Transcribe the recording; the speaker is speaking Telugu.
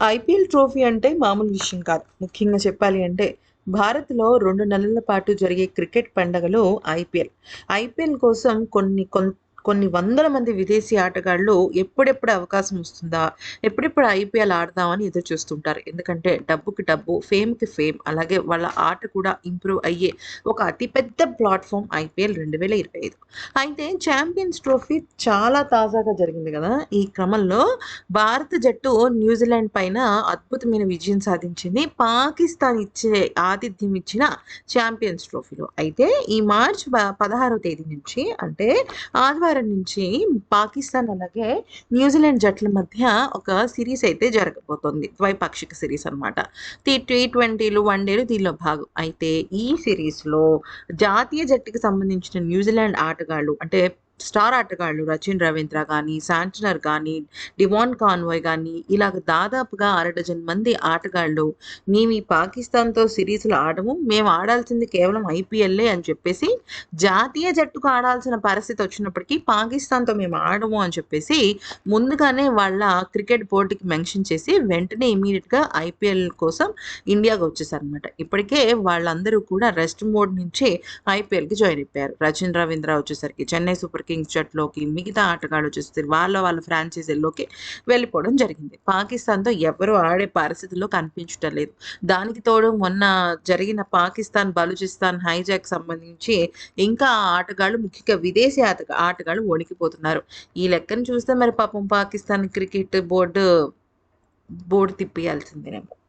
ఐపీఎల్ ట్రోఫీ అంటే మామూలు విషయం కాదు. ముఖ్యంగా చెప్పాలి అంటే భారత్లో రెండు నెలల పాటు జరిగే క్రికెట్ పండగలు ఐపీఎల్. ఐపీఎల్ కోసం కొన్ని కొంత కొన్ని వందల మంది విదేశీ ఆటగాళ్ళు ఎప్పుడెప్పుడు అవకాశం వస్తుందా? ఎప్పుడెప్పుడు ఐపీఎల్ ఆడదామని ఎదురు చూస్తుంటారు. ఎందుకంటే డబ్బుకి డబ్బు ఫేమ్కి ఫేమ్ అలాగే వాళ్ళ ఆట కూడా ఇంప్రూవ్ అయ్యే ఒక అతిపెద్ద ప్లాట్ఫామ్ ఐపీఎల్ రెండు వేల ఇరవై ఐదు. అయితే ఛాంపియన్స్ ట్రోఫీ చాలా తాజాగా జరిగింది కదా? ఈ క్రమంలో భారత జట్టు న్యూజిలాండ్ పైన అద్భుతమైన విజయం సాధించింది. పాకిస్తాన్ ఇచ్చే ఆతిథ్యం ఇచ్చిన ఛాంపియన్స్ ట్రోఫీలో. అయితే ఈ మార్చ్ పదహారో పదహారవ తేదీ నుంచి అంటే ఆదివారం నుంచి పాకిస్తాన్ అలాగే న్యూజిలాండ్ జట్ల మధ్య ఒక సిరీస్ అయితే జరగబోతోంది. ద్వైపాక్షిక సిరీస్ అనమాట టీ టీ ట్వంటీలు వన్డేలు దీనిలో భాగం. అయితే ఈ సిరీస్లో జాతీయ జట్టుకి సంబంధించిన న్యూజిలాండ్ ఆటగాళ్ళు అంటే స్టార్ ఆటగాళ్ళు రచిన్ రవీంద్ర కానీ శాంటనర్ కానీ డివాన్ కాన్వాయ్ కానీ ఇలాగ దాదాపుగా అర డజన్ మంది ఆటగాళ్ళు మేము ఈ పాకిస్తాన్తో సిరీస్లు ఆడము మేము ఆడాల్సింది కేవలం ఐపీఎల్ఏ అని చెప్పేసి జాతీయ జట్టుకు ఆడాల్సిన పరిస్థితి వచ్చినప్పటికీ పాకిస్తాన్తో మేము ఆడము అని చెప్పేసి ముందుగానే వాళ్ళ క్రికెట్ బోర్డుకి మెన్షన్ చేసి వెంటనే ఇమీడియట్గా ఐపీఎల్ కోసం ఇండియాకి వచ్చేసారనమాట ఇప్పటికే వాళ్ళందరూ కూడా రెస్ట్ మోడ్ నుంచి ఐపీఎల్కి జాయిన్ అయిపోయారు. రచిన్ రవీంద్ర వచ్చేసరికి చెన్నై సూపర్ కింగ్స్ జట్లోకి మిగతా ఆటగాళ్ళు వచ్చేసరికి వాళ్ళ వాళ్ళ ఫ్రాంచైజీల్లోకి వెళ్ళిపోవడం జరిగింది. పాకిస్తాన్తో ఎవరు ఆడే పరిస్థితుల్లో కనిపించటం లేదు. దానికి తోడు మొన్న జరిగిన పాకిస్తాన్ బలూచిస్తాన్ హైజాక్ సంబంధించి ఇంకా ఆ ఆటగాళ్ళు ముఖ్యంగా విదేశీ ఆట ఆటగాళ్ళు వణికిపోతున్నారు. ఈ లెక్కను చూస్తే మరి పాపం పాకిస్తాన్ క్రికెట్ బోర్డు బోర్డు తిప్పియాల్సిందేనేమో.